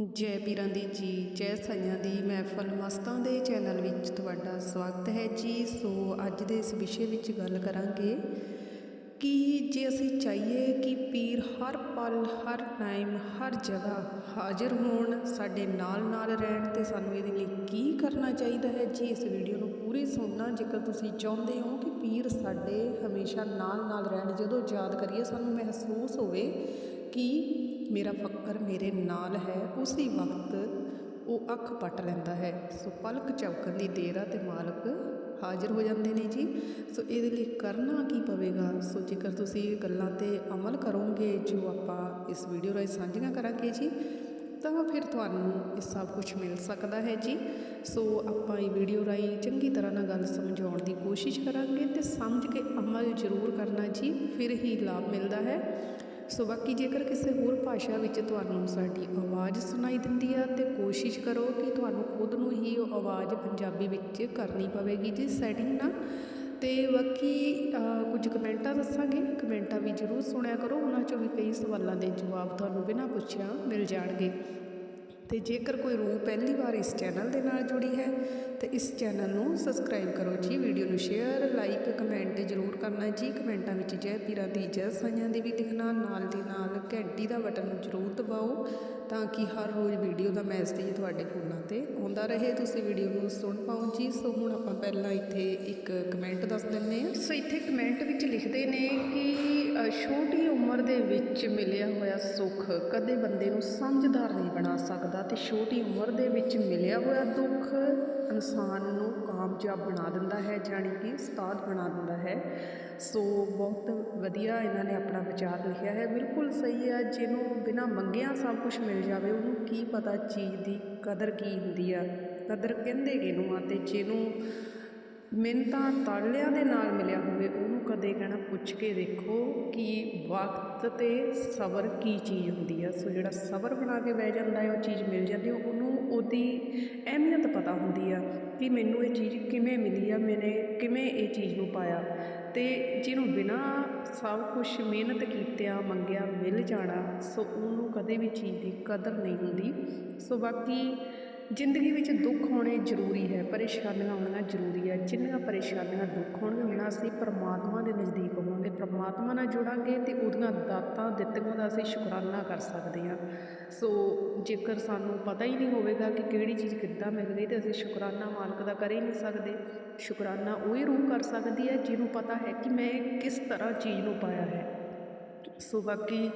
ਜੈ ਪੀਰਾਂ ਦੀ ਜੀ, ਜੈ ਸਾਈਆਂ ਦੀ ਮਹਿਫਲ। ਮਸਤਾਂ ਦੇ ਚੈਨਲ ਵਿੱਚ ਤੁਹਾਡਾ ਸਵਾਗਤ ਹੈ ਜੀ। ਸੋ ਅੱਜ ਦੇ ਇਸ ਵਿਸ਼ੇ ਵਿੱਚ ਗੱਲ ਕਰਾਂਗੇ ਕਿ ਜੇ ਅਸੀਂ ਚਾਹੀਏ ਕਿ ਪੀਰ ਹਰ ਪਲ, ਹਰ ਟਾਈਮ ਹਰ ਜਗ੍ਹਾ ਹਾਜ਼ਰ ਹੋਣ, ਸਾਡੇ ਨਾਲ ਨਾਲ ਰਹਿਣ, ਤੇ ਸਾਨੂੰ ਇਹਦੇ ਲਈ ਕੀ ਕਰਨਾ ਚਾਹੀਦਾ ਹੈ ਜੀ? ਇਸ ਵੀਡੀਓ ਨੂੰ ਪੂਰੀ ਸੁਣਨਾ। ਜੇਕਰ ਤੁਸੀਂ ਚਾਹੁੰਦੇ ਹੋ ਕਿ ਪੀਰ ਸਾਡੇ ਹਮੇਸ਼ਾ ਨਾਲ ਨਾਲ ਰਹਿਣ, ਜਦੋਂ ਯਾਦ ਕਰੀਏ, ਸਾਨੂੰ ਮਹਿਸੂਸ ਹੋਵੇ ਕਿ ਮੇਰਾ ਫੱਕਰ ਮੇਰੇ ਨਾਲ ਹੈ, ਉਸੇ ਵਕਤ ਉਹ ਅੱਖ ਪੱਟ ਲੈਂਦਾ ਹੈ। ਸੋ ਪਲਕ ਝਪਕਣ ਦੀ ਦੇਰ ਆ ਅਤੇ ਮਾਲਕ ਹਾਜ਼ਰ ਹੋ ਜਾਂਦੇ ਨੇ ਜੀ। ਸੋ ਇਹਦੇ ਲਈ ਕਰਨਾ ਕੀ ਪਵੇਗਾ? ਸੋ ਜੇਕਰ ਤੁਸੀਂ ਗੱਲਾਂ ਤੇ ਅਮਲ ਕਰੋਗੇ, ਜੋ ਆਪਾਂ ਇਸ ਵੀਡੀਓ ਰਾਹੀਂ ਸਾਂਝੀਆਂ ਕਰਾਂਗੇ ਜੀ, ਤਾਂ ਫਿਰ ਤੁਹਾਨੂੰ ਇਹ ਸਭ ਕੁਝ ਮਿਲ ਸਕਦਾ ਹੈ ਜੀ। ਸੋ ਆਪਾਂ ਇਹ ਵੀਡੀਓ ਰਾਹੀਂ ਚੰਗੀ ਤਰ੍ਹਾਂ ਨਾਲ ਗੱਲ ਸਮਝਾਉਣ ਦੀ ਕੋਸ਼ਿਸ਼ ਕਰਾਂਗੇ ਤੇ ਸਮਝ ਕੇ ਅਮਲ ਜ਼ਰੂਰ ਕਰਨਾ ਜੀ, ਫਿਰ ਹੀ ਲਾਭ ਮਿਲਦਾ ਹੈ। ਸੋ ਬਾਕੀ ਜੇਕਰ ਕਿਸੇ ਹੋਰ ਭਾਸ਼ਾ ਵਿੱਚ ਤੁਹਾਨੂੰ ਸਾਡੀ ਆਵਾਜ਼ ਸੁਣਾਈ ਦਿੰਦੀ ਆ ਤੇ ਕੋਸ਼ਿਸ਼ ਕਰੋ ਕਿ ਤੁਹਾਨੂੰ ਖੁਦ ਨੂੰ ਹੀ ਉਹ ਆਵਾਜ਼ ਪੰਜਾਬੀ ਵਿੱਚ ਕਰਨੀ ਪਵੇਗੀ ਜੀ ਸੈਟਿੰਗ ਨਾ ਤੇ ਬਾਕੀ ਕੁਝ ਕਮੈਂਟਾਂ ਦੱਸਾਂਗੇ, ਕਮੈਂਟਾਂ ਵੀ ਜ਼ਰੂਰ ਸੁਣਿਆ ਕਰੋ। ਉਹਨਾਂ ਚੋਂ ਵੀ ਕਈ ਸਵਾਲਾਂ ਦੇ ਜਵਾਬ ਤੁਹਾਨੂੰ ਬਿਨਾਂ ਪੁੱਛਿਆ ਮਿਲ ਜਾਣਗੇ। ਅਤੇ ਜੇਕਰ ਕੋਈ ਰੂਹ ਪਹਿਲੀ ਵਾਰ ਇਸ ਚੈਨਲ ਦੇ ਨਾਲ ਜੁੜੀ ਹੈ, ਤਾਂ ਇਸ ਚੈਨਲ ਨੂੰ ਸਬਸਕ੍ਰਾਈਬ ਕਰੋ ਜੀ। ਵੀਡੀਓ ਨੂੰ ਸ਼ੇਅਰ, ਲਾਈਕ, ਕਮੈਂਟ ਜ਼ਰੂਰ ਕਰਨਾ ਜੀ। ਕਮੈਂਟਾਂ ਵਿੱਚ ਜੈ ਪੀਰਾਂ ਦੀ, ਜੈ ਸਾਈਆਂ ਦੀ ਵੀ ਲਿਖਣਾ ਨਾਲ ਦੀ ਨਾਲ ਘੰਟੀ ਦਾ ਬਟਨ ਜ਼ਰੂਰ ਦਬਾਓ ਤਾਂ ਕਿ ਹਰ ਰੋਜ਼ ਵੀਡੀਓ ਦਾ ਮੈਸੇਜ ਤੁਹਾਡੇ ਫੋਨਾਂ ਤੇ ਆਉਂਦਾ ਰਹੇ। ਤੁਸੀਂ ਵੀਡੀਓ ਨੂੰ ਸੁਣ ਪਾਓ ਜੀ। ਸੋ ਹੁਣ ਆਪਾਂ ਪਹਿਲਾਂ ਇੱਥੇ ਇੱਕ ਕਮੈਂਟ ਦੱਸ ਦਿੰਨੇ ਆ ਸੋ ਇੱਥੇ ਕਮੈਂਟ ਵਿੱਚ ਲਿਖਦੇ ਨੇ ਕਿ ਛੋਟੀ ਉਮਰ ਦੇ ਵਿੱਚ ਮਿਲਿਆ ਹੋਇਆ ਸੁੱਖ ਕਦੇ ਬੰਦੇ ਨੂੰ ਸਮਝਦਾਰ ਨਹੀਂ ਬਣਾ ਸਕਦਾ। ਅਤੇ ਛੋਟੀ ਉਮਰ ਦੇ ਵਿੱਚ ਮਿਲਿਆ ਹੋਇਆ ਦੁੱਖ ਇਨਸਾਨ ਨੂੰ ਕਾਮਯਾਬ ਬਣਾ ਦਿੰਦਾ ਹੈ, ਜਾਣੀ ਕਿ ਉਸਤਾਦ ਬਣਾ ਦਿੰਦਾ ਹੈ। ਸੋ ਬਹੁਤ ਵਧੀਆ ਇਹਨਾਂ ਨੇ ਆਪਣਾ ਵਿਚਾਰ ਲਿਖਿਆ ਹੈ। ਬਿਲਕੁਲ ਸਹੀ ਹੈ, ਜਿਹਨੂੰ ਬਿਨਾਂ ਮੰਗਿਆਂ ਸਭ ਕੁਝ ਮਿਲ ਜਾਵੇ, ਉਹਨੂੰ ਕੀ ਪਤਾ ਚੀਜ਼ ਦੀ ਕਦਰ ਕੀ ਹੁੰਦੀ ਆ। ਕਦਰ ਕਹਿੰਦੇ ਕਿਹਨੂੰ ਆ ਅਤੇ ਜਿਹਨੂੰ ਮਿੰਨਤਾਂ ਤਾਲਿਆਂ ਦੇ ਨਾਲ ਮਿਲਿਆ ਹੋਵੇ, ਉਹਨੂੰ ਕਦੇ ਕਹਿਣਾ ਪੁੱਛ ਕੇ ਦੇਖੋ ਕਿ ਵਕਤ ਤੇ ਸਬਰ ਕੀ ਚੀਜ਼ ਹੁੰਦੀ ਆ। ਸੋ ਜਿਹੜਾ ਸਬਰ ਬਣਾ ਕੇ ਬਹਿ ਜਾਂਦਾ ਹੈ, ਉਹ ਚੀਜ਼ ਮਿਲ ਜਾਂਦੀ ਉਹਨੂੰ ਉਹਦੀ ਅਹਿਮੀਅਤ ਪਤਾ ਹੁੰਦੀ ਆ ਕਿ ਮੈਨੂੰ ਇਹ ਚੀਜ਼ ਕਿਵੇਂ ਮਿਲੀ ਆ, ਮੈਨੇ ਕਿਵੇਂ ਇਹ ਚੀਜ਼ ਨੂੰ ਪਾਇਆ। ਤੇ ਜਿਹਨੂੰ ਬਿਨਾਂ ਸਭ ਕੁਝ ਮਿਹਨਤ ਕੀਤਿਆਂ ਮੰਗਿਆ ਮਿਲ ਜਾਣਾ, ਸੋ ਉਹਨੂੰ ਕਦੇ ਵੀ ਚੀਜ਼ ਦੀ ਕਦਰ ਨਹੀਂ ਹੁੰਦੀ। ਸੋ ਬਾਕੀ ਜ਼ਿੰਦਗੀ ਵਿੱਚ ਦੁੱਖ ਹੋਣੇ ਜ਼ਰੂਰੀ ਹੈ, ਪਰੇਸ਼ਾਨੀਆਂ ਆਉਣੀਆਂ ਜ਼ਰੂਰੀ ਹੈ, ਜਿੰਨੀਆਂ ਪਰੇਸ਼ਾਨੀਆਂ ਦੁੱਖ ਹੋਣਗੀਆਂ, ਉਹਨਾਂ ਅਸੀਂ ਪਰਮਾਤਮਾ ਦੇ ਨਜ਼ਦੀਕ ਹੋਵਾਂਗੇ, ਪਰਮਾਤਮਾ ਨਾਲ ਜੁੜਾਂਗੇ ਤੇ ਉਹਦੀਆਂ ਦਾਤਾਂ, ਦਿੱਤੀਆਂ ਦਾ ਅਸੀਂ ਸ਼ੁਕਰਾਨਾ ਕਰ ਸਕਦੇ ਹਾਂ। ਸੋ ਜੇਕਰ ਸਾਨੂੰ ਪਤਾ ਹੀ ਨਹੀਂ ਹੋਵੇਗਾ ਕਿ ਕਿਹੜੀ ਚੀਜ਼ ਕਿੱਦਾਂ ਮਿਲ ਗਈ ਤੇ ਅਸੀਂ ਸ਼ੁਕਰਾਨਾ ਮਾਲਕ ਦਾ ਕਰ ਹੀ ਨਹੀਂ ਸਕਦੇ। ਸ਼ੁਕਰਾਨਾ ਉਹ ਹੀ ਰੂਹ ਕਰ ਸਕਦੀ ਹੈ ਜਿਹਨੂੰ ਪਤਾ ਹੈ ਕਿ ਮੈਂ ਕਿਸ ਤਰ੍ਹਾਂ ਚੀਜ਼ ਨੂੰ ਪਾਇਆ ਹੈ। ਸੋ ਬਾਕੀ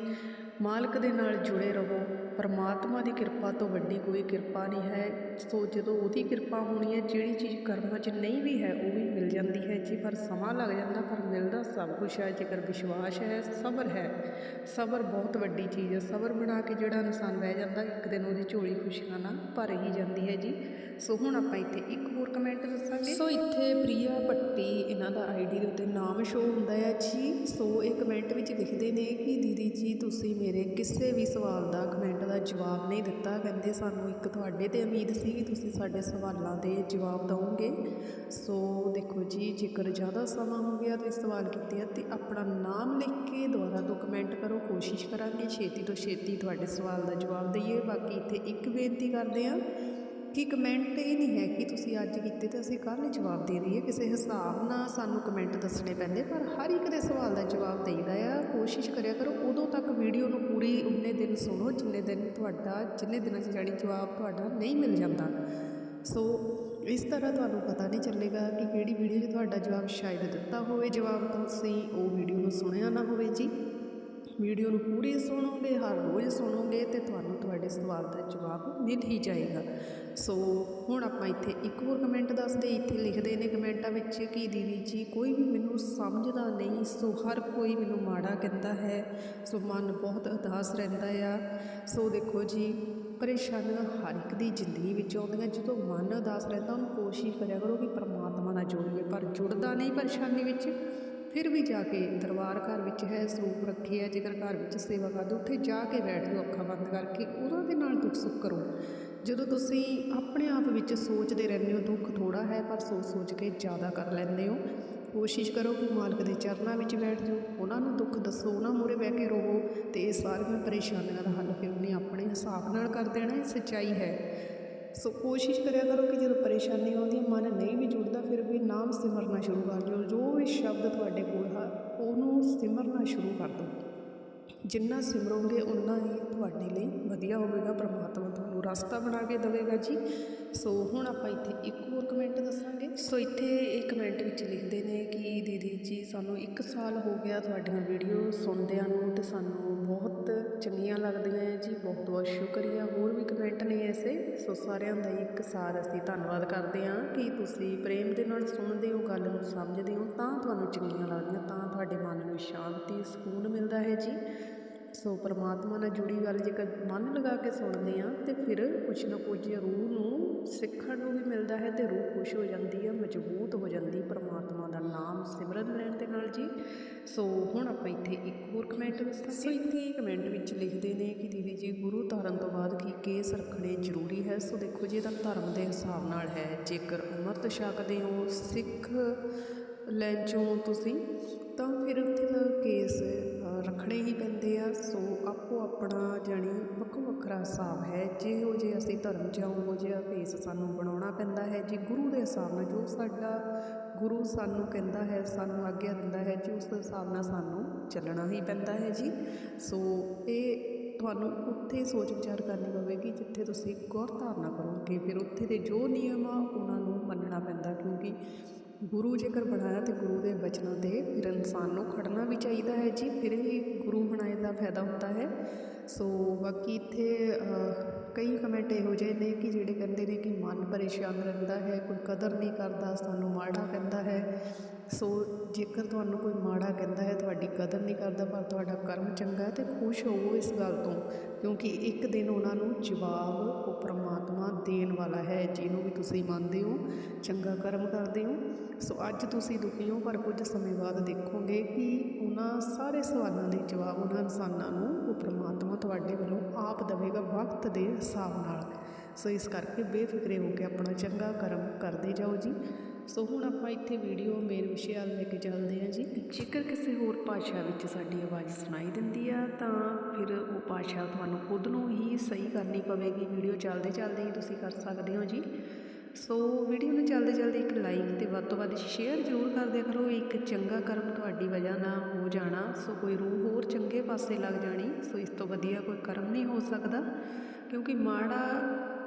ਮਾਲਕ ਦੇ ਨਾਲ ਜੁੜੇ ਰਹੋ। ਪਰਮਾਤਮਾ ਦੀ ਕਿਰਪਾ ਤੋਂ ਵੱਡੀ ਕੋਈ ਕਿਰਪਾ ਨਹੀਂ ਹੈ। ਸੋ ਜਦੋਂ ਉਹਦੀ ਕਿਰਪਾ ਹੋਣੀ ਹੈ, ਜਿਹੜੀ ਚੀਜ਼ ਕਰਮਾਂ 'ਚ ਨਹੀਂ ਵੀ ਹੈ, ਉਹ ਵੀ ਮਿਲ ਜਾਂਦੀ ਹੈ। ਜੀ ਪਰ ਸਮਾਂ ਲੱਗ ਜਾਂਦਾ, ਪਰ ਮਿਲਦਾ ਸਭ ਕੁਝ ਹੈ। ਜੇਕਰ ਵਿਸ਼ਵਾਸ ਹੈ, ਸਬਰ ਹੈ। ਸਬਰ ਬਹੁਤ ਵੱਡੀ ਚੀਜ਼ ਹੈ। ਸਬਰ ਬਣਾ ਕੇ ਜਿਹੜਾ ਇਨਸਾਨ ਬਹਿ ਜਾਂਦਾ, ਇੱਕ ਦਿਨ ਉਹਦੀ ਝੋਲੀ ਖੁਸ਼ੀਆਂ ਨਾਲ ਭਰ ਹੀ ਜਾਂਦੀ ਹੈ ਜੀ। ਸੋ ਹੁਣ ਆਪਾਂ ਇੱਥੇ ਇੱਕ ਹੋਰ ਕਮੈਂਟ ਦੱਸਾਂਗੇ। ਸੋ ਇੱਥੇ ਪ੍ਰਿਆ ਭੱਟੀ ਇਹਨਾਂ ਦਾ ਆਈਡੀ ਦੇ ਉੱਤੇ ਨਾਮ ਸ਼ੋ ਹੁੰਦਾ ਹੈ ਜੀ। ਸੋ ਇਹ ਕਮੈਂਟ ਵਿੱਚ ਲਿਖਦੇ ਨੇ ਕਿ, ਦੀਦੀ ਜੀ, ਤੁਸੀਂ ਮੇਰੇ ਕਿਸੇ ਵੀ ਸਵਾਲ ਦਾ ਕਮੈਂਟ ਦਾ ਜਵਾਬ ਨਹੀਂ ਦਿੱਤਾ। ਕਹਿੰਦੇ ਸਾਨੂੰ ਇੱਕ ਤੁਹਾਡੇ ਤੇ ਉਮੀਦ ਸੀ ਕਿ ਤੁਸੀਂ ਸਾਡੇ ਸਵਾਲਾਂ ਦੇ ਜਵਾਬ ਦਿਓਗੇ ਸੋ ਦੇਖੋ ਜੀ, ਜੇਕਰ ਜ਼ਿਆਦਾ ਸਮਾਂ ਹੋ ਗਿਆ ਤੇ ਸਵਾਲ ਕੀਤੇ ਆ, ਤੇ ਆਪਣਾ ਨਾਮ ਲਿਖ ਕੇ ਦੁਬਾਰਾ ਤੋਂ ਕਮੈਂਟ ਕਰੋ। ਕੋਸ਼ਿਸ਼ ਕਰਾਂਗੇ ਛੇਤੀ ਤੋਂ ਛੇਤੀ ਤੁਹਾਡੇ ਸਵਾਲ ਦਾ ਜਵਾਬ ਦਈਏ। ਬਾਕੀ ਇੱਥੇ ਇੱਕ ਬੇਨਤੀ ਕਰਦੇ ਹਾਂ ਕਿ ਕਮੈਂਟ ਇਹ ਨਹੀਂ ਹੈ ਕਿ ਤੁਸੀਂ ਅੱਜ ਕੀਤੇ ਤੇ ਅਸੀਂ ਕੱਲ੍ਹ ਜਵਾਬ ਦੇ ਦਈਏ। ਕਿਸੇ ਹਿਸਾਬ ਨਾਲ ਸਾਨੂੰ ਕਮੈਂਟ ਦੱਸਣੇ ਪੈਂਦੇ, ਪਰ ਹਰ ਇੱਕ ਦੇ ਸਵਾਲ ਦਾ ਜਵਾਬ ਦੇਈਦਾ ਆ। ਕੋਸ਼ਿਸ਼ ਕਰਿਆ ਕਰੋ, ਉਦੋਂ ਤੱਕ ਵੀਡੀਓ ਨੂੰ ਪੂਰੀ ਉਨੇ ਦਿਨ ਸੁਣੋ, ਜਿੰਨੇ ਦਿਨ ਤੁਹਾਡਾ, ਜਿੰਨੇ ਦਿਨਾਂ 'ਚ ਜਾਣੀ ਜਵਾਬ ਤੁਹਾਡਾ ਨਹੀਂ ਮਿਲ ਜਾਂਦਾ। ਸੋ ਇਸ ਤਰ੍ਹਾਂ ਤੁਹਾਨੂੰ ਪਤਾ ਨਹੀਂ ਚੱਲੇਗਾ ਕਿ ਕਿਹੜੀ ਵੀਡੀਓ 'ਚ ਤੁਹਾਡਾ ਜਵਾਬ ਸ਼ਾਇਦ ਦਿੱਤਾ ਹੋਵੇ ਜਵਾਬ, ਤੁਸੀਂ ਉਹ ਵੀਡੀਓ ਨੂੰ ਸੁਣਿਆ ਨਾ ਹੋਵੇ ਜੀ। ਵੀਡੀਓ ਨੂੰ ਪੂਰੀ ਸੁਣੋਗੇ, ਹਰ ਰੋਜ਼ ਸੁਣੋਗੇ ਤੇ ਤੁਹਾਨੂੰ ਤੁਹਾਡੇ ਸਵਾਲ ਦਾ ਜਵਾਬ ਮਿਲ ਹੀ ਜਾਏਗਾ। ਸੋ ਹੁਣ ਆਪਾਂ ਇੱਥੇ ਇੱਕ ਹੋਰ ਕਮੈਂਟ ਦੱਸਦੇ, ਇੱਥੇ ਲਿਖਦੇ ਨੇ ਕਮੈਂਟਾਂ ਵਿੱਚ ਕਿ ਦੀਦੀ ਜੀ, ਕੋਈ ਵੀ ਮੈਨੂੰ ਸਮਝਦਾ ਨਹੀਂ, ਸੋ ਹਰ ਕੋਈ ਮੈਨੂੰ ਮਾੜਾ ਕਹਿੰਦਾ ਹੈ, ਸੋ ਮਨ ਬਹੁਤ ਉਦਾਸ ਰਹਿੰਦਾ ਆ। ਸੋ ਦੇਖੋ ਜੀ, ਪਰੇਸ਼ਾਨੀਆਂ ਹਰ ਇੱਕ ਦੀ ਜ਼ਿੰਦਗੀ ਵਿੱਚ ਆਉਂਦੀਆਂ, ਜਦੋਂ ਮਨ ਉਦਾਸ ਰਹਿੰਦਾ, ਉਹਨੂੰ ਕੋਸ਼ਿਸ਼ ਕਰਿਆ ਕਰੋ ਕਿ ਪਰਮਾਤਮਾ ਨਾਲ ਜੋੜੀਏ, ਪਰ ਜੁੜਦਾ ਨਹੀਂ ਪਰੇਸ਼ਾਨੀ ਵਿੱਚ। ਫਿਰ ਵੀ ਜਾ ਕੇ ਦਰਬਾਰ ਘਰ ਵਿੱਚ ਹੈ, ਸਰੂਪ ਰੱਖੇ ਹੈ, ਜੇਕਰ ਘਰ ਵਿੱਚ ਸੇਵਾ ਕਰਦੇ ਉੱਥੇ ਜਾ ਕੇ ਬੈਠ ਜਾਓ ਅੱਖਾਂ ਬੰਦ ਕਰਕੇ ਉਹਨਾਂ ਦੇ ਨਾਲ ਦੁੱਖ ਸੁੱਖ ਕਰੋ। ਜਦੋਂ ਤੁਸੀਂ ਆਪਣੇ ਆਪ ਵਿੱਚ ਸੋਚਦੇ ਰਹਿੰਦੇ ਹੋ, ਦੁੱਖ ਥੋੜਾ ਹੈ, ਪਰ ਸੋਚ ਸੋਚ ਕੇ ਜ਼ਿਆਦਾ ਕਰ ਲੈਂਦੇ ਹੋ। ਕੋਸ਼ਿਸ਼ ਕਰੋ ਕਿ ਮਾਲਕ ਦੇ ਚਰਨਾਂ ਵਿੱਚ ਬੈਠ ਜਾਓ, ਉਹਨਾਂ ਨੂੰ ਦੁੱਖ ਦੱਸੋ, ਉਹਨਾਂ ਮੂਹਰੇ ਬਹਿ ਕੇ ਰੋਵੋ ਤੇ ਇਹ ਸਾਰੀਆਂ ਪਰੇਸ਼ਾਨੀਆਂ ਦਾ ਹੱਲ ਫਿਰ ਉਹਨੇ ਆਪਣੇ ਹਿਸਾਬ ਨਾਲ ਕਰ ਦੇਣਾ, ਇਹ ਸੱਚਾਈ ਹੈ। ਸੋ ਕੋਸ਼ਿਸ਼ ਕਰਿਆ ਕਰੋ ਕਿ ਜਦੋਂ ਪਰੇਸ਼ਾਨੀ ਆਉਂਦੀ, ਮਨ ਨਹੀਂ ਵੀ ਜੁੜਦਾ, ਫਿਰ ਵੀ ਨਾਮ ਸਿਮਰਨਾ ਸ਼ੁਰੂ ਕਰ ਦਿਓ। ਜੋ ਵੀ ਸ਼ਬਦ ਤੁਹਾਡੇ ਕੋਲ ਹੈ ਉਹਨੂੰ ਸਿਮਰਨਾ ਸ਼ੁਰੂ ਕਰ ਦਿਓ। ਜਿੰਨਾ ਸਿਮਰੋਗੇ ਉਨਾ ਹੀ ਤੁਹਾਡੇ ਲਈ ਵਧੀਆ ਹੋਵੇਗਾ, ਪ੍ਰਮਾਤਮਾ ਤੁਹਾਨੂੰ ਰਸਤਾ ਬਣਾ ਕੇ ਦੇਵੇਗਾ ਜੀ। ਸੋ ਹੁਣ ਆਪਾਂ ਇੱਥੇ ਇੱਕ ਹੋਰ ਕਮੈਂਟ ਦੱਸਾਂਗੇ। ਸੋ ਇੱਥੇ ਇਹ ਕਮੈਂਟ ਵਿੱਚ ਲਿਖਦੇ ਨੇ ਕਿ, ਦੀਦੀ ਜੀ, ਸਾਨੂੰ 1 ਸਾਲ ਹੋ ਗਿਆ ਤੁਹਾਡੀਆਂ ਵੀਡੀਓ ਸੁਣਦਿਆਂ ਨੂੰ ਤੇ ਸਾਨੂੰ ਬਹੁਤ ਚੰਗੀਆਂ ਲੱਗਦੀਆਂ ਹੈ ਜੀ। ਬਹੁਤ ਬਹੁਤ ਸ਼ੁਕਰੀਆ। ਹੋਰ ਵੀ ਕਮੈਂਟ ਨੇ ਐਸੇ। ਸੋ ਸਾਰਿਆਂ ਦਾ ਹੀ ਇੱਕ ਸਾਰ ਅਸੀਂ ਧੰਨਵਾਦ ਕਰਦੇ ਹਾਂ ਕਿ ਤੁਸੀਂ ਪ੍ਰੇਮ ਦੇ ਨਾਲ ਸੁਣਦੇ ਹੋ, ਗੱਲ ਨੂੰ ਸਮਝਦੇ ਹੋ, ਤਾਂ ਤੁਹਾਨੂੰ ਚੰਗੀਆਂ ਲੱਗਦੀਆਂ, ਤਾਂ ਤੁਹਾਡੇ ਮਨ ਨੂੰ ਸ਼ਾਂਤੀ, ਸਕੂਨ ਮਿਲਦਾ ਹੈ ਜੀ। ਸੋ ਪਰਮਾਤਮਾ ਨਾਲ ਜੁੜੀ ਗੱਲ ਜੇਕਰ ਮਨ ਲਗਾ ਕੇ ਸੁਣਦੇ ਆ ਤੇ ਫਿਰ ਕੁਛ ਨਾ ਕੁਝ ਰੂਹ ਨੂੰ ਸਿੱਖਣ ਨੂੰ ਵੀ ਮਿਲਦਾ ਹੈ ਤੇ ਰੂਹ ਖੁਸ਼ ਹੋ ਜਾਂਦੀ ਹੈ, ਮਜ਼ਬੂਤ ਹੋ ਜਾਂਦੀ ਪਰਮਾਤਮਾ ਦਾ ਨਾਮ ਸਿਮਰਨ ਲੈਣ ਦੇ ਨਾਲ ਜੀ। ਸੋ ਹੁਣ ਆਪਾਂ ਇੱਥੇ ਇੱਕ ਹੋਰ ਕਮੈਂਟ ਦੱਸਾਂਗੇ ਸੋ ਇੱਥੇ ਕਮੈਂਟ ਵਿੱਚ ਲਿਖਦੇ ਨੇ ਕਿ ਦੀਦੀ ਜੀ, ਗੁਰੂ ਧਾਰਨ ਤੋਂ ਬਾਅਦ ਕੀ ਕੇਸ ਰੱਖਣੇ ਜ਼ਰੂਰੀ ਹੈ? ਸੋ ਦੇਖੋ ਜੀ ਇਹਦਾ ਧਰਮ ਦੇ ਹਿਸਾਬ ਨਾਲ ਹੈ। ਜੇਕਰ ਅੰਮ੍ਰਿਤ ਛਕਦੇ ਹੋ, ਸਿੱਖ ਲੈਣ ਚੋਂ ਤੁਸੀਂ, ਤਾਂ ਫਿਰ ਉੱਥੇ ਦਾ ਕੇਸ ਰੱਖਣੇ ਹੀ ਪੈਂਦੇ ਆ, ਸੋ ਆਪੋ ਆਪਣਾ ਜਾਣੀ ਵੱਖੋ ਵੱਖਰਾ ਹਿਸਾਬ ਹੈ। ਜਿਹੋ ਜੇ ਅਸੀਂ ਧਰਮ 'ਚ ਉਹੋ ਜਿਹਾ ਭੇਸ ਸਾਨੂੰ ਬਣਾਉਣਾ ਪੈਂਦਾ ਹੈ। ਜੀ ਗੁਰੂ ਦੇ ਹਿਸਾਬ ਨਾਲ, ਜੋ ਸਾਡਾ ਗੁਰੂ ਸਾਨੂੰ ਕਹਿੰਦਾ ਹੈ, ਸਾਨੂੰ ਆਗਿਆ ਦਿੰਦਾ ਹੈ, ਜੀ ਉਸ ਹਿਸਾਬ ਨਾਲ ਸਾਨੂੰ ਚੱਲਣਾ ਹੀ ਪੈਂਦਾ ਹੈ ਜੀ। ਸੋ ਇਹ ਤੁਹਾਨੂੰ ਉੱਥੇ ਸੋਚ ਵਿਚਾਰ ਕਰਨੀ ਪਵੇਗੀ, ਜਿੱਥੇ ਤੁਸੀਂ ਗੌਰ ਧਾਰਨਾ ਕਰੋਗੇ। ਫਿਰ ਉੱਥੇ ਦੇ ਜੋ ਨਿਯਮ ਆ, ਉਹਨਾਂ ਨੂੰ ਮੰਨਣਾ ਪੈਂਦਾ, ਕਿਉਂਕਿ ਗੁਰੂ ਜੇਕਰ ਬਣਾਇਆ ਤਾਂ ਗੁਰੂ ਦੇ ਬਚਨਾਂ ਤੇ ਫਿਰ ਇਨਸਾਨ ਨੂੰ ਖੜ੍ਹਨਾ ਵੀ ਚਾਹੀਦਾ ਹੈ ਜੀ, ਫਿਰ ਹੀ ਗੁਰੂ ਬਣਾਏ ਦਾ ਫਾਇਦਾ ਹੁੰਦਾ ਹੈ। ਸੋ ਬਾਕੀ ਇੱਥੇ ਕਈ ਕਮੈਂਟ ਇਹੋ ਜਿਹੇ ਨੇ ਕਿ ਜਿਹੜੇ ਕਹਿੰਦੇ ਨੇ ਕਿ ਮਨ ਪਰੇਸ਼ਾਨ ਰਹਿੰਦਾ ਹੈ, ਕੋਈ ਕਦਰ ਨਹੀਂ ਕਰਦਾ, ਸਾਨੂੰ ਮਾੜਾ ਕਹਿੰਦਾ ਹੈ। ਸੋ ਜੇਕਰ ਤੁਹਾਨੂੰ ਕੋਈ ਮਾੜਾ ਕਹਿੰਦਾ ਹੈ, ਤੁਹਾਡੀ ਕਦਰ ਨਹੀਂ ਕਰਦਾ, ਪਰ ਤੁਹਾਡਾ ਕਰਮ ਚੰਗਾ ਹੈ ਤੇ ਖੁਸ਼ ਹੋਵੋ ਇਸ ਗੱਲ ਤੋਂ, ਕਿਉਂਕਿ ਇੱਕ ਦਿਨ ਉਹਨਾਂ ਨੂੰ ਜਵਾਬ ਉਹ ਦੇਣ ਵਾਲਾ ਹੈ, ਜਿਹਨੂੰ ਵੀ ਤੁਸੀਂ ਮੰਨਦੇ ਹੋ, ਚੰਗਾ ਕਰਮ ਕਰਦੇ ਹੋ। ਸੋ ਅੱਜ ਤੁਸੀਂ ਦੁਖੀ ਹੋ, ਪਰ ਕੁਝ ਸਮੇਂ ਬਾਅਦ ਦੇਖੋਗੇ ਕਿ ਉਹਨਾਂ ਸਾਰੇ ਸਵਾਲਾਂ ਦੇ ਜਵਾਬ ਉਹਨਾਂ ਇਨਸਾਨਾਂ ਨੂੰ ਉਹ ਪ੍ਰਮਾਤਮਾ ਤੁਹਾਡੇ ਵੱਲੋਂ ਆਪ ਦੇਵੇਗਾ ਵਕਤ ਦੇ ਹਿਸਾਬ ਨਾਲ। ਸੋ ਇਸ ਕਰਕੇ ਬੇਫਿਕਰੇ ਹੋ ਕੇ ਆਪਣਾ ਚੰਗਾ ਕਰਮ ਕਰਦੇ ਜਾਓ ਜੀ। ਸੋ ਹੁਣ ਆਪਾਂ ਇੱਥੇ ਵੀਡੀਓ ਮੇਨ ਵਿਸ਼ੇ ਵੱਲ ਲੈ ਕੇ ਚੱਲਦੇ ਹਾਂ ਜੀ। ਜੇਕਰ ਕਿਸੇ ਹੋਰ ਭਾਸ਼ਾ ਵਿੱਚ ਸਾਡੀ ਆਵਾਜ਼ ਸੁਣਾਈ ਦਿੰਦੀ ਆ, ਤਾਂ ਫਿਰ ਉਹ ਭਾਸ਼ਾ ਤੁਹਾਨੂੰ ਖੁਦ ਨੂੰ ਹੀ ਸਹੀ ਕਰਨੀ ਪਵੇਗੀ। ਵੀਡੀਓ ਚੱਲਦੇ ਚੱਲਦੇ ਹੀ ਤੁਸੀਂ ਕਰ ਸਕਦੇ ਹੋ ਜੀ। ਸੋ ਵੀਡੀਓ ਨੂੰ ਚੱਲਦੇ ਚੱਲਦੇ ਇੱਕ ਲਾਈਕ ਤੇ ਵੱਧ ਤੋਂ ਵੱਧ ਸ਼ੇਅਰ ਜ਼ਰੂਰ ਕਰ ਦਿਆ ਕਰੋ। ਇੱਕ ਚੰਗਾ ਕਰਮ ਤੁਹਾਡੀ ਵਜ੍ਹਾ ਨਾਲ ਹੋ ਜਾਣਾ। ਸੋ ਕੋਈ ਰੂਹ ਹੋਰ ਚੰਗੇ ਪਾਸੇ ਲੱਗ ਜਾਣੀ, ਸੋ ਇਸ ਤੋਂ ਵਧੀਆ ਕੋਈ ਕਰਮ ਨਹੀਂ ਹੋ ਸਕਦਾ। ਕਿਉਂਕਿ ਮਾੜਾ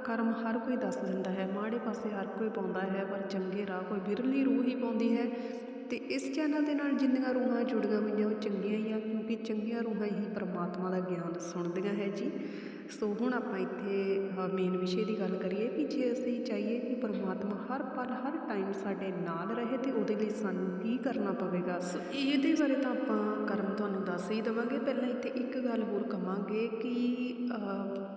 ਕਰਮ ਹਰ ਕੋਈ ਦੱਸ ਦਿੰਦਾ ਹੈ, ਮਾੜੇ ਪਾਸੇ ਹਰ ਕੋਈ ਪਾਉਂਦਾ ਹੈ, ਪਰ ਚੰਗੇ ਰਾਹ ਕੋਈ ਵਿਰਲੀ ਰੂਹ ਹੀ ਪਾਉਂਦੀ ਹੈ। ਤੇ ਇਸ ਚੈਨਲ ਦੇ ਨਾਲ ਜਿੰਨੀਆਂ ਰੂਹਾਂ ਜੁੜੀਆਂ ਹੋਈਆਂ, ਉਹ ਚੰਗੀਆਂ ਹੀ ਆ, ਕਿਉਂਕਿ ਚੰਗੀਆਂ ਰੂਹਾਂ ਹੀ ਪਰਮਾਤਮਾ ਦਾ ਗਿਆਨ ਸੁਣਦੀਆਂ ਹੈ ਜੀ। ਸੋ ਹੁਣ ਆਪਾਂ ਇੱਥੇ ਮੇਨ ਵਿਸ਼ੇ ਦੀ ਗੱਲ ਕਰੀਏ ਕਿ ਜੇ ਅਸੀਂ ਚਾਹੀਏ ਕਿ ਪਰਮਾਤਮਾ ਹਰ ਪਲ, ਹਰ ਟਾਈਮ ਸਾਡੇ ਨਾਲ ਰਹੇ ਤੇ ਉਹਦੇ ਲਈ ਸਾਨੂੰ ਕੀ ਕਰਨਾ ਪਵੇਗਾ। ਸੋ ਇਹਦੇ ਬਾਰੇ ਤਾਂ ਆਪਾਂ ਕਰਮ ਤੁਹਾਨੂੰ ਦੱਸ ਹੀ ਦੇਵਾਂਗੇ। ਪਹਿਲਾਂ ਇੱਥੇ ਇੱਕ ਗੱਲ ਹੋਰ ਕਵਾਂਗੇ ਕਿ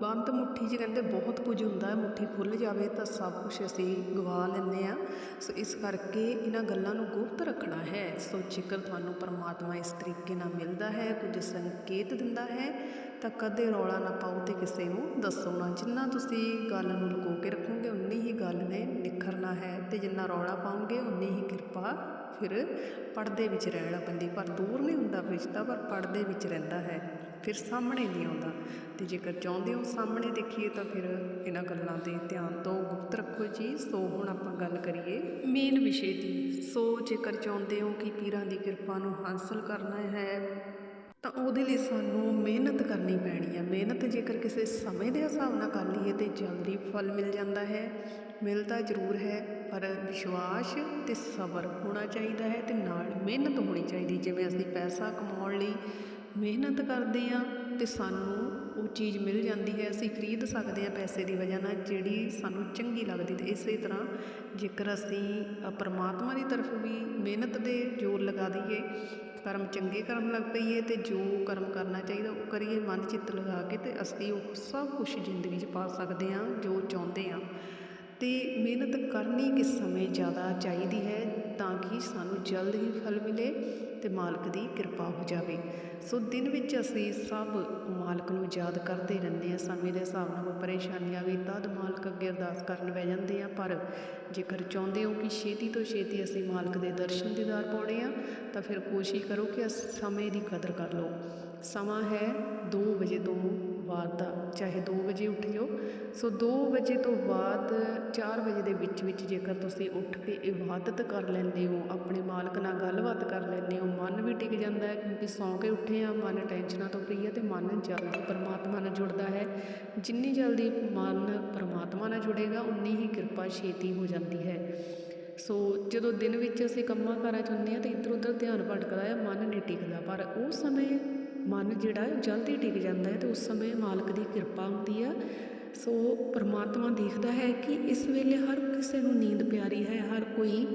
ਬੰਦ ਮੁੱਠੀ 'ਚ ਕਹਿੰਦੇ ਬਹੁਤ ਕੁਝ ਹੁੰਦਾ ਮੁੱਠੀ ਖੁੱਲ੍ਹ ਜਾਵੇ ਤਾਂ ਸਭ ਕੁਛ ਅਸੀਂ ਗਵਾ ਲੈਂਦੇ ਹਾਂ। ਸੋ ਇਸ ਕਰਕੇ ਇਹਨਾਂ ਗੱਲਾਂ ਨੂੰ ਗੁਪਤ ਰੱਖਣਾ ਹੈ। ਸੋ ਜੇਕਰ ਤੁਹਾਨੂੰ ਪਰਮਾਤਮਾ ਇਸ ਤਰੀਕੇ ਨਾਲ ਮਿਲਦਾ ਹੈ, ਕੁਝ ਸੰਕੇਤ ਦਿੰਦਾ ਹੈ ਤਾਂ ਕਦੇ ਰੌਲਾ ਨਾ ਪਾਓ ਤੇ ਕਿਸੇ ਨੂੰ ਦੱਸੋ ਨਾ। ਜਿੰਨਾ ਤੁਸੀਂ ਗੱਲ ਨੂੰ ਲੁਕੋ ਕੇ ਰੱਖੋਗੇ, ਉਨੀ ਹੀ ਗੱਲ ਨੇ ਨਿਖਰਨਾ ਹੈ। ਤੇ ਜਿੰਨਾ ਰੌਲਾ ਪਾਉਂਗੇ ਉਨੀ ਹੀ ਕਿਰਪਾ ਫਿਰ ਪਰਦੇ ਵਿੱਚ ਰਹਿਣਾ ਪੈਂਦੀ। ਪਰ ਦੂਰ ਨਹੀਂ ਹੁੰਦਾ ਰਿਸ਼ਤਾ, ਪਰ ਪਰਦੇ ਵਿੱਚ ਰਹਿੰਦਾ ਹੈ। ਫਿਰ ਸਾਹਮਣੇ ਨਹੀਂ ਆਉਂਦਾ। ਤੇ ਜੇਕਰ ਚਾਹੁੰਦੇ ਹੋ ਸਾਹਮਣੇ ਦੇਖੀਏ ਤਾਂ ਫਿਰ ਇਹਨਾਂ ਗੱਲਾਂ ਤੇ ਧਿਆਨ ਤੋਂ ਗੁਪਤ ਰੱਖੋ ਜੀ। ਸੋ ਹੁਣ ਆਪਾਂ ਗੱਲ ਕਰੀਏ ਮੇਨ ਵਿਸ਼ੇ ਦੀ। ਸੋ ਜੇਕਰ ਚਾਹੁੰਦੇ ਹੋ ਕਿ ਪੀਰਾਂ ਦੀ ਕਿਰਪਾ ਨੂੰ ਹਾਸਲ ਕਰਨਾ ਹੈ ਤਾਂ ਉਹਦੇ ਲਈ ਸਾਨੂੰ ਮਿਹਨਤ ਕਰਨੀ ਪੈਣੀ ਹੈ ਮਿਹਨਤ ਜੇਕਰ ਕਿਸੇ ਸਮੇਂ ਦੇ ਹਿਸਾਬ ਨਾਲ ਕਰ ਲਈਏ ਤਾਂ ਜਲਦੀ ਫਲ ਮਿਲ ਜਾਂਦਾ ਹੈ। ਮਿਲਦਾ ਜ਼ਰੂਰ ਹੈ, ਪਰ ਵਿਸ਼ਵਾਸ ਤੇ ਸਬਰ ਹੋਣਾ ਚਾਹੀਦਾ ਹੈ ਤੇ ਨਾਲ ਮਿਹਨਤ ਹੋਣੀ ਚਾਹੀਦੀ। ਜਿਵੇਂ ਅਸੀਂ ਪੈਸਾ ਕਮਾਉਣ ਲਈ ਮਿਹਨਤ ਕਰਦੇ ਹਾਂ ਤੇ ਸਾਨੂੰ ਉਹ ਚੀਜ਼ ਮਿਲ ਜਾਂਦੀ ਹੈ, ਅਸੀਂ ਖਰੀਦ ਸਕਦੇ ਹਾਂ ਪੈਸੇ ਦੀ ਵਜ੍ਹਾ ਨਾਲ ਜਿਹੜੀ ਸਾਨੂੰ ਚੰਗੀ ਲੱਗਦੀ ਤੇ ਇਸੇ ਤਰ੍ਹਾਂ ਜੇਕਰ ਅਸੀਂ ਪਰਮਾਤਮਾ ਦੀ ਤਰਫ ਵੀ ਮਿਹਨਤ ਦੇ ਜ਼ੋਰ ਲਗਾ ਦਈਏ ਕਰਮ ਚੰਗੇ ਕਰਨ ਲੱਗ ਪਈਏ ਤੇ ਜੋ ਕਰਮ ਕਰਨਾ ਚਾਹੀਦਾ ਉਹ ਕਰੀਏ, ਮਨ ਚਿੱਤ ਲਗਾ ਕੇ ਤੇ ਅਸੀਂ ਉਹ ਸਭ ਕੁਝ ਜ਼ਿੰਦਗੀ 'ਚ ਪਾ ਸਕਦੇ ਹਾਂ ਜੋ ਚਾਹੁੰਦੇ ਹਾਂ। ਤੇ ਮਿਹਨਤ ਕਰਨੀ ਕਿਸ ਸਮੇਂ ਜ਼ਿਆਦਾ ਚਾਹੀਦੀ ਹੈ? ਤਾਂ ਕਿ ਸਾਨੂੰ ਜਲਦ ਹੀ ਫਲ ਮਿਲੇ ਤੇ ਮਾਲਕ ਦੀ ਕਿਰਪਾ ਹੋ ਜਾਵੇ। ਸੋ ਦਿਨ ਵਿੱਚ ਅਸੀਂ ਸਭ ਮਾਲਕ ਨੂੰ ਯਾਦ ਕਰਦੇ ਰਹਿੰਦੇ ਹਾਂ। ਸਮੇਂ ਦੇ ਹਿਸਾਬ ਨਾਲ ਕੋਈ ਪਰੇਸ਼ਾਨੀ ਆ ਤਦ ਮਾਲਕ ਅੱਗੇ ਅਰਦਾਸ ਕਰਨ ਬਹਿ ਜਾਂਦੇ ਆ ਪਰ ਜੇਕਰ ਚਾਹੁੰਦੇ ਹੋ ਕਿ ਛੇਤੀ ਤੋਂ ਛੇਤੀ ਅਸੀਂ ਮਾਲਕ ਦੇ ਦਰਸ਼ਨ ਦੀਦਾਰ ਪਾਉਣੇ ਆ ਤਾਂ ਫਿਰ ਕੋਸ਼ਿਸ਼ ਕਰੋ ਕਿ ਇਸ ਸਮੇਂ ਦੀ ਕਦਰ ਕਰ ਲਓ। ਸਮਾਂ ਹੈ 2 ਵਜੇ ਤੋਂ ਬਾਅਦ ਦਾ, ਚਾਹੇ 2 ਵਜੇ ਉੱਠ ਜਾਓ ਸੋ 2 ਵਜੇ ਤੋਂ ਬਾਅਦ 4 ਵਜੇ ਦੇ ਵਿੱਚ ਵਿੱਚ ਜੇਕਰ ਤੁਸੀਂ ਉੱਠ ਕੇ ਇਬਾਦਤ ਕਰ ਲੈਂਦੇ ਹੋ, ਆਪਣੇ ਮਾਲਕ ਨਾਲ ਗੱਲਬਾਤ ਕਰ ਲੈਂਦੇ ਹੋ, ਮਨ ਵੀ ਟਿਕ ਜਾਂਦਾ ਹੈ ਕਿਉਂਕਿ ਸੌਂ ਕੇ ਉੱਠੇ ਆ ਮਨ ਟੈਨਸ਼ਨਾਂ ਤੋਂ ਫਰੀ ਹੈ ਤੇ ਮਨ ਜਲਦੀ ਪਰਮਾਤਮਾ ਨਾਲ ਜੁੜਦਾ ਹੈ। ਜਿੰਨੀ ਜਲਦੀ ਮਨ ਪਰਮਾਤਮਾ ਨਾਲ ਜੁੜੇਗਾ, ਉਨੀ ਹੀ ਕਿਰਪਾ ਛੇਤੀ ਹੋ ਜਾਂਦੀ ਹੈ। ਸੋ ਜਦੋਂ ਦਿਨ ਵਿੱਚ ਅਸੀਂ ਕੰਮਾਂ ਕਾਰਾਂ 'ਚ ਹੁੰਦੇ ਹਾਂ, ਤਾਂ ਇੱਧਰ ਉੱਧਰ ਧਿਆਨ ਭਟਕਦਾ ਹੈ, ਮਨ ਨਹੀਂ ਟਿਕਦਾ। ਪਰ ਉਸ ਸਮੇਂ ਮਨ ਜਿਹੜਾ ਜਲਦੀ ਟਿਕ ਜਾਂਦਾ ਹੈ ਤੇ ਉਸ ਸਮੇਂ ਮਾਲਕ ਦੀ ਕਿਰਪਾ ਹੁੰਦੀ ਆ ਸੋ ਪਰਮਾਤਮਾ ਦੇਖਦਾ ਹੈ ਕਿ ਇਸ ਵੇਲੇ ਹਰ ਕਿਸੇ ਨੂੰ ਨੀਂਦ ਪਿਆਰੀ ਹੈ, ਹਰ ਕੋਈ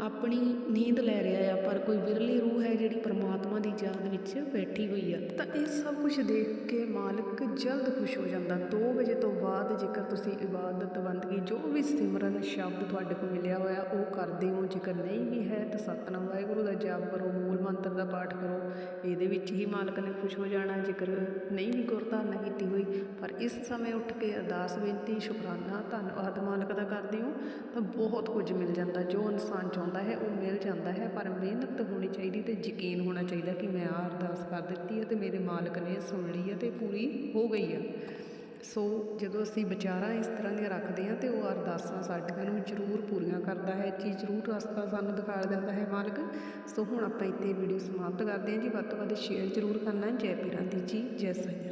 ਆਪਣੀ ਨੀਂਦ ਲੈ ਰਿਹਾ ਆ, ਪਰ ਕੋਈ ਵਿਰਲੀ ਰੂਹ ਹੈ ਜਿਹੜੀ ਪਰਮਾਤਮਾ ਦੀ ਯਾਦ ਵਿੱਚ ਬੈਠੀ ਹੋਈ ਆ। ਤਾਂ ਇਹ ਸਭ ਕੁਝ ਦੇਖ ਕੇ ਮਾਲਕ ਜਲਦ ਖੁਸ਼ ਹੋ ਜਾਂਦਾ। 2 ਵਜੇ ਤੋਂ ਬਾਅਦ ਜੇਕਰ ਤੁਸੀਂ ਇਬਾਦਤ ਬੰਦਗੀ ਜੋ ਵੀ ਸਿਮਰਨ ਸ਼ਬਦ ਤੁਹਾਡੇ ਕੋਲ ਮਿਲਿਆ ਹੋਇਆ, ਉਹ ਕਰਦੇ ਹੋ। ਜੇਕਰ ਨਹੀਂ ਵੀ ਹੈ, ਤਾਂ ਸਤਨਾਮ ਵਾਹਿਗੁਰੂ ਦਾ ਜਾਪ ਕਰੋ, ਮੂਲ ਮੰਤਰ ਦਾ ਪਾਠ ਕਰੋ। ਇਹਦੇ ਵਿੱਚ ਹੀ ਮਾਲਕ ਨੇ ਖੁਸ਼ ਹੋ ਜਾਣਾ। ਜੇਕਰ ਨਹੀਂ ਵੀ ਗੁਰਧਾਰਨਾ ਕੀਤੀ ਹੋਈ, ਪਰ ਇਸ ਸਮੇਂ ਉੱਠ ਕੇ ਅਰਦਾਸ ਬੇਨਤੀ, ਸ਼ੁਕਰਾਨਾ, ਧੰਨਵਾਦ ਮਾਲਕ ਦਾ ਕਰਦੇ ਹੋ, ਤਾਂ ਬਹੁਤ ਕੁਝ ਮਿਲ ਜਾਂਦਾ। ਜੋ ਇਨਸਾਨ ਚਾਹੁੰਦਾ ਹੈ, ਉਹ ਮਿਲ ਜਾਂਦਾ ਹੈ, ਪਰ ਮਿਹਨਤ ਹੋਣੀ ਚਾਹੀਦੀ ਅਤੇ ਯਕੀਨ ਹੋਣਾ ਚਾਹੀਦਾ ਕਿ ਮੈਂ ਆਹ ਅਰਦਾਸ ਕਰ ਦਿੱਤੀ ਹੈ ਅਤੇ ਮੇਰੇ ਮਾਲਕ ਨੇ ਸੁਣ ਲਈ ਹੈ ਅਤੇ ਪੂਰੀ ਹੋ ਗਈ ਆ ਸੋ ਜਦੋਂ ਅਸੀਂ ਵਿਚਾਰਾਂ ਇਸ ਤਰ੍ਹਾਂ ਦੀਆਂ ਰੱਖਦੇ ਹਾਂ ਤੇ ਉਹ ਅਰਦਾਸਾਂ ਸਾਡੀਆਂ ਨੂੰ ਜ਼ਰੂਰ ਪੂਰੀਆਂ ਕਰਦਾ ਹੈ, ਜੀ ਜ਼ਰੂਰ ਰਸਤਾ ਸਾਨੂੰ ਦਿਖਾ ਦਿੰਦਾ ਹੈ ਮਾਲਕ। ਸੋ ਹੁਣ ਆਪਾਂ ਇੱਥੇ ਵੀਡੀਓ ਸਮਾਪਤ ਕਰਦੇ ਹਾਂ ਜੀ। ਵੱਧ ਤੋਂ ਵੱਧ ਸ਼ੇਅਰ ਜ਼ਰੂਰ ਕਰਨਾ। ਜੈ ਪੀਰਾਂ ਦੀ ਜੀ, ਜੈ ਸਾਈਆਂ ਦੀ